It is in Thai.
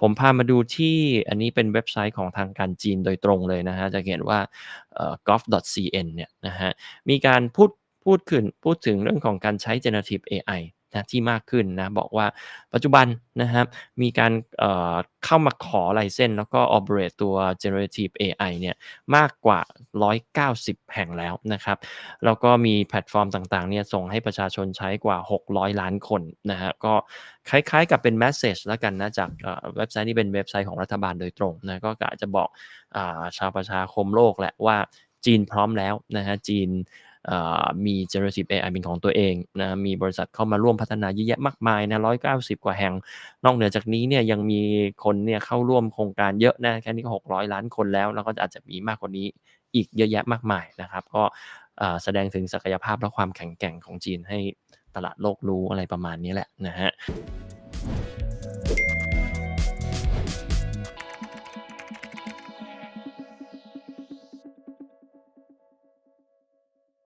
ผมพามาดูที่อันนี้เป็นเว็บไซต์ของทางการจีนโดยตรงเลยนะฮะ จะเห็นว่า gov.cn เนี่ยนะฮะ มีการพูดพูดขึ้นพูดถึงเรื่องของการใช้ generative AI นะที่มากขึ้นนะบอกว่าปัจจุบันนะครับมีการเเข้ามาขอไลเซนส์แล้วก็ operate ตัว generative AI เนี่ยมากกว่า 190 แห่งแล้วนะครับแล้วก็มีแพลตฟอร์มต่างๆเนี่ยส่งให้ประชาชนใช้กว่า 600 ล้านคนนะฮะก็คล้ายๆกับเป็น message แล้วกันนะจากเเว็บไซต์นี้เป็นเว็บไซต์ของรัฐบาลโดยตรงนะก็กะจะบอกอาชาวประชาคมโลกแหละว่าจีนพร้อมแล้วนะฮะจีน มี generative AI เป็นของตัวเองนะมีบริษัทเข้ามาร่วมพัฒนาเยอะแยะมากมายนะ190กว่าแห่ง นอกเหนือจากนี้เนี่ยยังมีคนเนี่ยเข้าร่วมโครงการเยอะนะแค่นี้ก็600ล้านคนแล้ว แล้วก็อาจจะมีมากกว่านี้อีกเยอะแยะมากมายนะครับ ก็แสดงถึงศักยภาพและความแข็งแกร่งของจีนให้ตลาดโลกรู้อะไรประมาณนี้แหละนะฮะ